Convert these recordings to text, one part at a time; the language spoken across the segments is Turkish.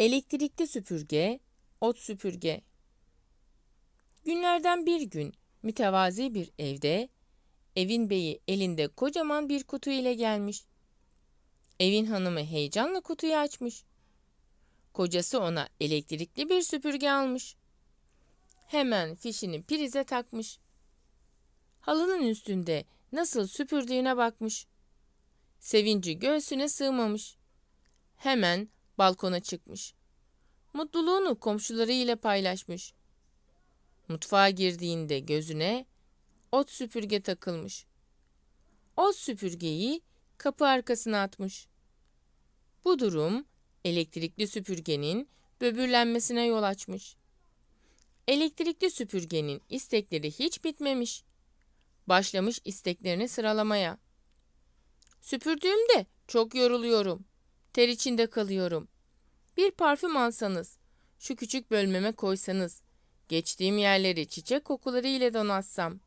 Elektrikli süpürge, ot süpürge. Günlerden bir gün mütevazi bir evde evin beyi elinde kocaman bir kutu ile gelmiş. Evin hanımı heyecanla kutuyu açmış. Kocası ona elektrikli bir süpürge almış. Hemen fişini prize takmış. Halının üstünde nasıl süpürdüğüne bakmış. Sevinci göğsüne sığmamış. Hemen balkona çıkmış. Mutluluğunu komşularıyla paylaşmış. Mutfağa girdiğinde gözüne ot süpürge takılmış. Ot süpürgeyi kapı arkasına atmış. Bu durum elektrikli süpürgenin böbürlenmesine yol açmış. Elektrikli süpürgenin istekleri hiç bitmemiş. Başlamış isteklerini sıralamaya. Süpürdüğümde çok yoruluyorum. Ter içinde kalıyorum. Bir parfüm alsanız, şu küçük bölmeme koysanız, geçtiğim yerleri çiçek kokuları ile donatsam.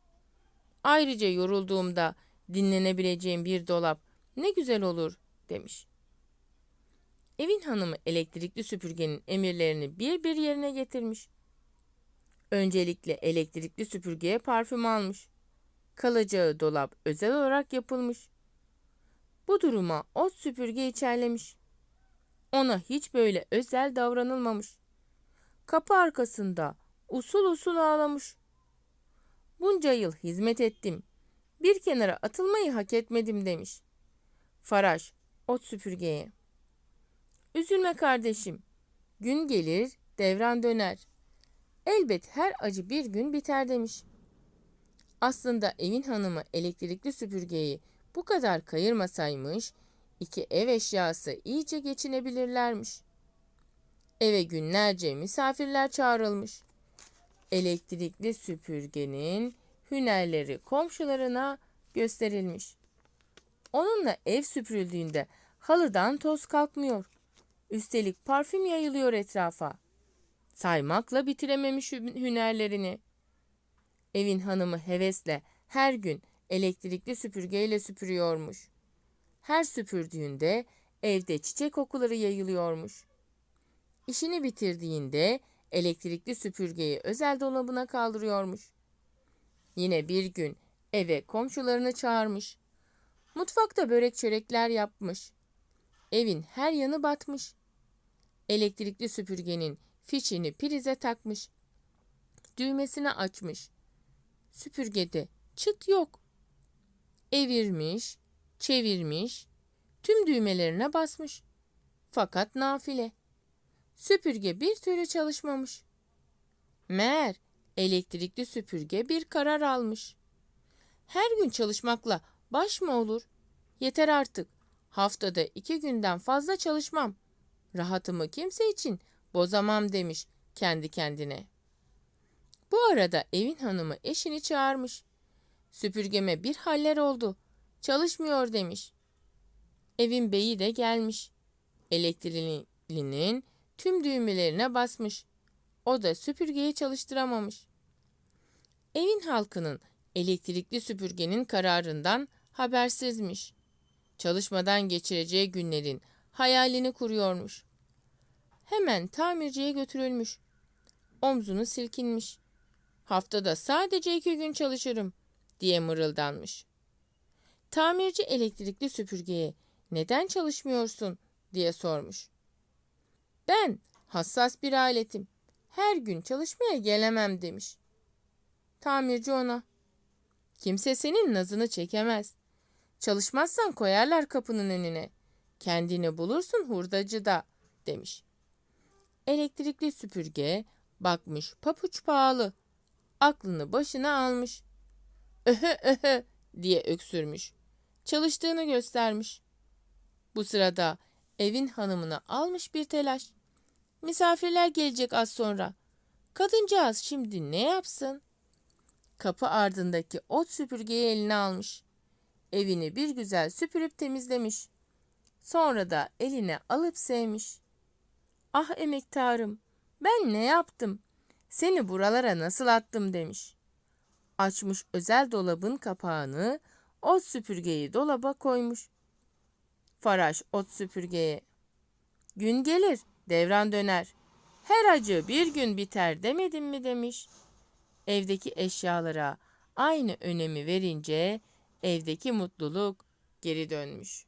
Ayrıca yorulduğumda dinlenebileceğim bir dolap ne güzel olur demiş. Evin hanımı elektrikli süpürgenin emirlerini bir bir yerine getirmiş. Öncelikle elektrikli süpürgeye parfüm almış. Kalacağı dolap özel olarak yapılmış. Bu duruma ot süpürge içerlemiş. Ona hiç böyle özel davranılmamış. Kapı arkasında usul usul ağlamış. Bunca yıl hizmet ettim. Bir kenara atılmayı hak etmedim demiş. Faraş, ot süpürgeye. Üzülme kardeşim. Gün gelir, devran döner. Elbet her acı bir gün biter demiş. Aslında evin hanımı elektrikli süpürgeyi bu kadar kayırmasaymış, iki ev eşyası iyice geçinebilirlermiş. Eve günlerce misafirler çağrılmış. Elektrikli süpürgenin hünerleri komşularına gösterilmiş. Onunla ev süpürüldüğünde halıdan toz kalkmıyor. Üstelik parfüm yayılıyor etrafa. Saymakla bitirememiş hünerlerini. Evin hanımı hevesle her gün elektrikli süpürgeyle süpürüyormuş. Her süpürdüğünde evde çiçek kokuları yayılıyormuş. İşini bitirdiğinde elektrikli süpürgeyi özel dolabına kaldırıyormuş. Yine bir gün eve komşularını çağırmış. Mutfakta börek çörekler yapmış. Evin her yanı batmış. Elektrikli süpürgenin fişini prize takmış. Düğmesini açmış. Süpürgede çıt yok. Evirmiş, çevirmiş, tüm düğmelerine basmış. Fakat nafile. Süpürge bir türlü çalışmamış. Meğer elektrikli süpürge bir karar almış. Her gün çalışmakla baş mı olur? Yeter artık. Haftada iki günden fazla çalışmam. Rahatımı kimse için bozamam demiş kendi kendine. Bu arada evin hanımı eşini çağırmış. Süpürgeme bir haller oldu. Çalışmıyor demiş. Evin beyi de gelmiş. Elektriğinin tüm düğmelerine basmış. O da süpürgeyi çalıştıramamış. Evin halkının elektrikli süpürgenin kararından habersizmiş. Çalışmadan geçireceği günlerin hayalini kuruyormuş. Hemen tamirciye götürülmüş. Omzunu silkinmiş. Haftada sadece iki gün çalışırım diye mırıldanmış. Tamirci elektrikli süpürgeye neden çalışmıyorsun diye sormuş. Ben hassas bir aletim. Her gün çalışmaya gelemem demiş. Tamirci ona. Kimse senin nazını çekemez. Çalışmazsan koyarlar kapının önüne. Kendini bulursun hurdacı da demiş. Elektrikli süpürge bakmış papuç pahalı. Aklını başına almış. Öhö öhö diye öksürmüş. Çalıştığını göstermiş. Bu sırada evin hanımını almış bir telaş. Misafirler gelecek az sonra. Kadıncağız şimdi ne yapsın? Kapı ardındaki ot süpürgeyi eline almış. Evini bir güzel süpürüp temizlemiş. Sonra da eline alıp sevmiş. Ah emektarım, ben ne yaptım? Seni buralara nasıl attım demiş. Açmış özel dolabın kapağını, ot süpürgeyi dolaba koymuş. Faraş ot süpürgeye. Gün gelir, devran döner. Her acı bir gün biter demedim mi demiş. Evdeki eşyalara aynı önemi verince evdeki mutluluk geri dönmüş.